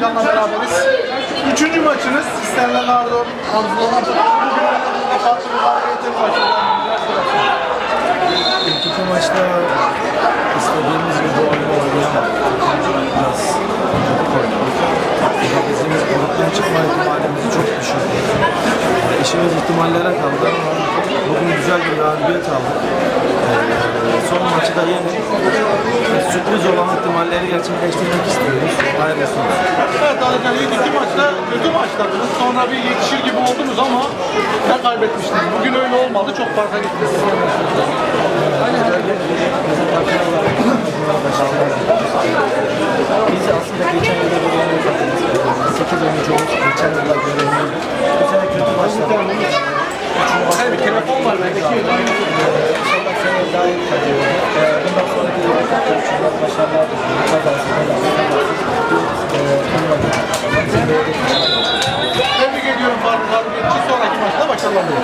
Can'la beraberiz. Üçüncü maçınız. Sterling Ardor. Hamzullah. Bugün farklı bir galibiyete. İlk iki maçta istediğimiz gibi oyunu oynayamadık. Biraz. Bizim gruptan çıkma ihtimalimizi çok düşürdü. İşimiz ihtimallere kaldı ama bugün güzel bir galibiyet aldık. Ee, son maçı da yenip ihtimalleri gerçekleştirmek istiyoruz. Hayırlısı. Evet Alican ilk iki maçta kötü maçladınız. Sonra bir yetişir gibi oldunuz ama ne kaybetmiştiniz. Bugün öyle olmadı. Çok farka gittiniz. Biz aslında geçen yılda görevimiz 8 oyuncumuz geçen yılda görevimiz. Bu sene kötü başladık. Hani bir telefon var belki. İnşallah seneye daha iyi kalıyoruz. Bundan sonraki yıllarda. Başarılar Tebrik ediyorum Faruk Galibiyet için. Sonraki maçta başarılar diliyorum.